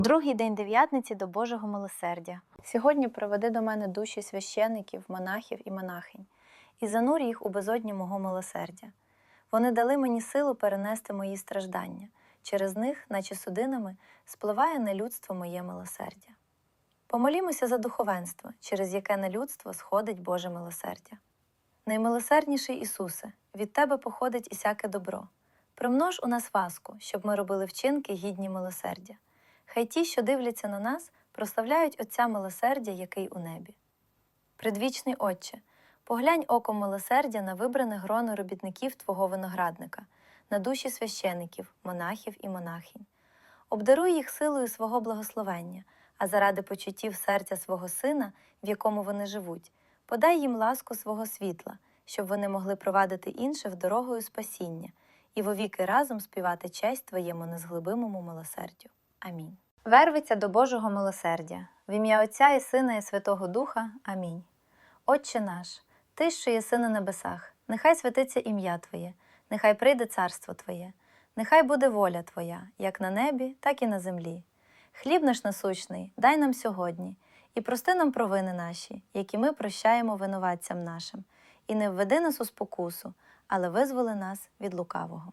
Другий день дев'ятниці до Божого милосердя. Сьогодні приведи до мене душі священиків, монахів і монахинь, і занурь їх у безодні мого милосердя. Вони дали мені силу перенести мої страждання. Через них, наче судинами, спливає на людство моє милосердя. Помолімося за духовенство, через яке на людство сходить Боже милосердя. Наймилосердніший Ісусе, від Тебе походить ісяке добро. Примнож у нас васку, щоб ми робили вчинки гідні милосердя. Хай ті, що дивляться на нас, прославляють Отця милосердя, який у небі. Предвічний Отче, поглянь оком милосердя на вибране гроно робітників Твого виноградника, на душі священиків, монахів і монахинь. Обдаруй їх силою свого благословення, а заради почуттів серця свого Сина, в якому вони живуть, подай їм ласку свого світла, щоб вони могли провадити інших дорогою спасіння і вовіки разом співати честь Твоєму незглибимому милосердю. Амінь. Вервиться до Божого милосердя, в ім'я Отця і Сина і Святого Духа. Амінь. Отче наш, Ти, що єси на небесах, нехай святиться ім'я Твоє, нехай прийде царство Твоє, нехай буде воля Твоя, як на небі, так і на землі. Хліб наш насущний, дай нам сьогодні, і прости нам провини наші, які ми прощаємо винуватцям нашим, і не введи нас у спокусу, але визволи нас від лукавого.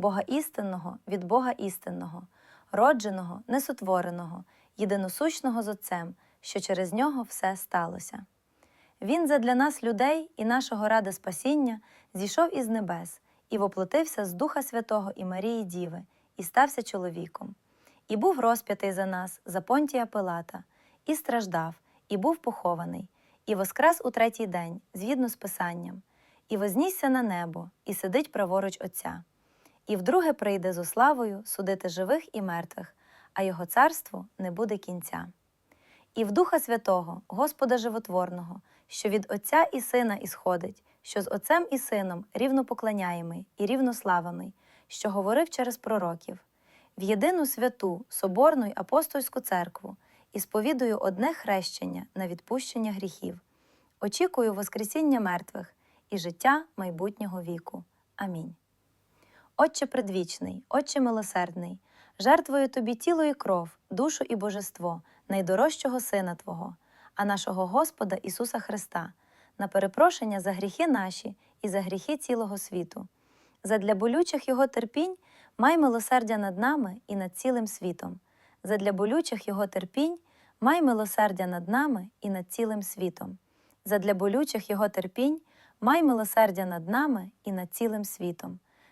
Бога істинного від Бога істинного, родженого, несотвореного, єдиносущного з Отцем, що через нього все сталося. Він задля нас, людей і нашого ради спасіння, зійшов із небес і воплотився з Духа Святого і Марії Діви, і стався чоловіком, і був розп'ятий за нас, за понтія Пилата, і страждав, і був похований, і воскрес у третій день, згідно з Писанням, і вознісся на небо, і сидить праворуч Отця, і вдруге прийде зо славою судити живих і мертвих, а його царству не буде кінця. І в Духа Святого, Господа Животворного, що від Отця і Сина ісходить, що з Отцем і Сином рівно поклоняємий і рівнославимий, що говорив через пророків, в єдину святу, Соборну й апостольську церкву і сповідую одне хрещення на відпущення гріхів, очікую Воскресіння мертвих і життя майбутнього віку. Амінь. Отче предвічний, Отче милосердний, жертвую тобі тіло і кров, душу і божество, найдорожчого Сина Твого, а нашого Господа Ісуса Христа, на перепрошення за гріхи наші і за гріхи цілого світу. Задля болючих Його терпінь май милосердя над нами і над цілим світом. Задля болючих Його терпінь май милосердя над нами і над цілим світом. Задля болючих Його терпінь май милосердя над нами і над цілим світом.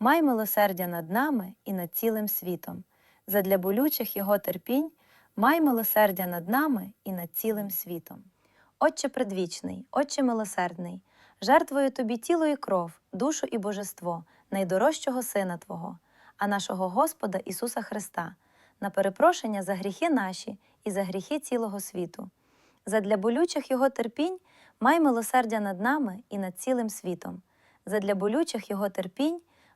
май милосердя над нами і над цілим світом. Задля болючих Його терпінь май милосердя над нами і над цілим світом. Отче предвічний, Отче милосердний, жертвую тобі тіло і кров, душу і божество, найдорожчого Сина Твого, а нашого Господа Ісуса Христа, на перепрошення за гріхи наші і за гріхи цілого світу. Задля болючих Його терпінь май милосердя над нами і над цілим світом. Задля болючих Його терпінь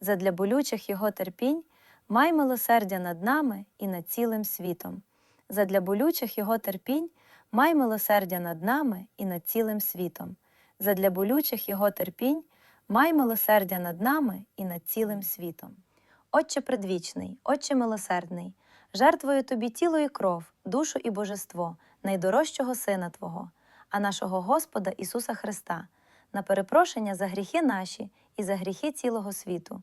Задля болючих Його терпінь май милосердя над нами і над цілим світом. Задля болючих Його терпінь май милосердя над нами і над цілим світом. Задля болючих його терпінь, май милосердя над нами і над цілим світом. Отче предвічний, Отче милосердний, жертвою тобі тіло і кров, душу і божество, найдорожчого Сина Твого, а нашого Господа Ісуса Христа, на перепрошення за гріхи наші і за гріхи цілого світу.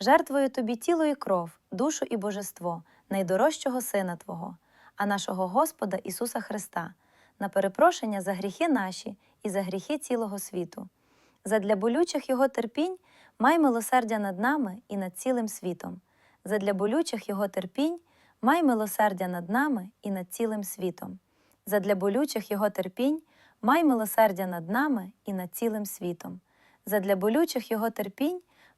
жертвою тобі тіло і кров, душу і божество, найдорожчого Сина Твого, а нашого Господа Ісуса Христа, на перепрошення за гріхи наші і за гріхи цілого світу. Задля болючих Його терпінь, май милосердя над нами і над цілим світом. Задля болючих Його терпінь, май милосердя над нами і над цілим світом. Задля болючих Його терпінь, май милосердя над нами і над цілим світом. Задля болючих Його терпінь,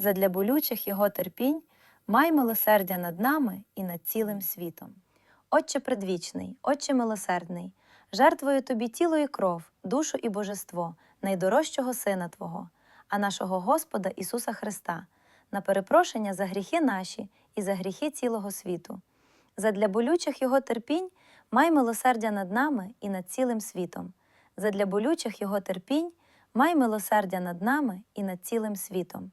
Задля болючих Його терпінь, май милосердя над нами і над цілим світом. Отче предвічний, Отче милосердний, жертвою тобі тіло і кров, душу і божество, найдорожчого Сина Твого, а нашого Господа Ісуса Христа, на перепрошення за гріхи наші і за гріхи цілого світу. Задля болючих Його терпінь, май милосердя над нами і над цілим світом. Задля болючих Його терпінь, май милосердя над нами і над цілим світом.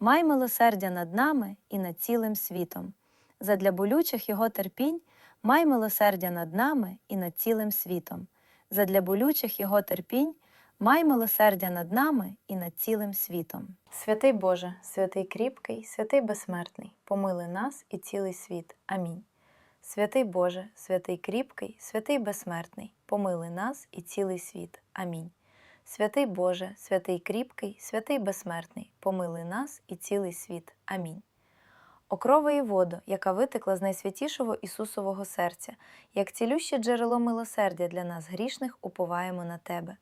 май милосердя над нами і над цілим світом. Задля болючих Його терпінь, май милосердя над нами і над цілим світом. Задля болючих Його терпінь, май милосердя над нами і над цілим світом. Святий Боже, святий кріпкий, святий безсмертний, помили нас і цілий світ. Амінь. Святий Боже, святий кріпкий, святий безсмертний, помили нас і цілий світ. Амінь. Святий Боже, святий кріпкий, святий безсмертний, помили нас і цілий світ. Амінь. Окрова і воду, яка витекла з найсвятішого Ісусового серця, як цілюще джерело милосердя для нас грішних, уповаємо на Тебе.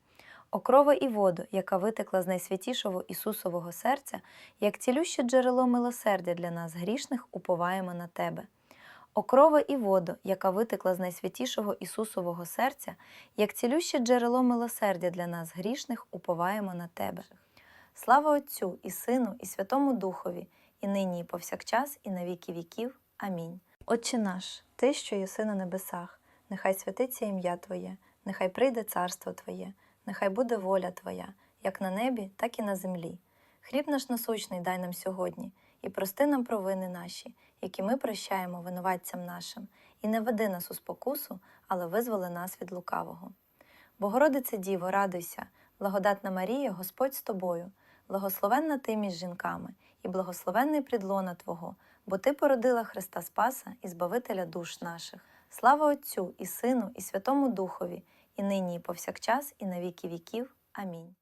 Окрова і воду, яка витекла з найсвятішого Ісусового серця, як цілюще джерело милосердя для нас грішних, уповаємо на Тебе. Окрова і воду, яка витекла з найсвятішого Ісусового серця, як цілюще джерело милосердя для нас грішних, уповаємо на Тебе. Слава Отцю і Сину, і Святому Духові, і нині, і повсякчас, і на віки віків. Амінь. Отче наш, Ти, що єси на небесах, нехай святиться ім'я Твоє, нехай прийде царство Твоє, нехай буде воля Твоя, як на небі, так і на землі. Хліб наш насущний дай нам сьогодні, і прости нам провини наші, які ми прощаємо винуватцям нашим, і не веди нас у спокусу, але визволи нас від лукавого. Богородице Діво, радуйся, благодатна Марія, Господь з тобою, благословенна ти між жінками, і благословенний придлона Твого, бо Ти породила Христа Спаса і Збавителя душ наших. Слава Отцю і Сину, і Святому Духові, і нині, і повсякчас, і на віки віків. Амінь.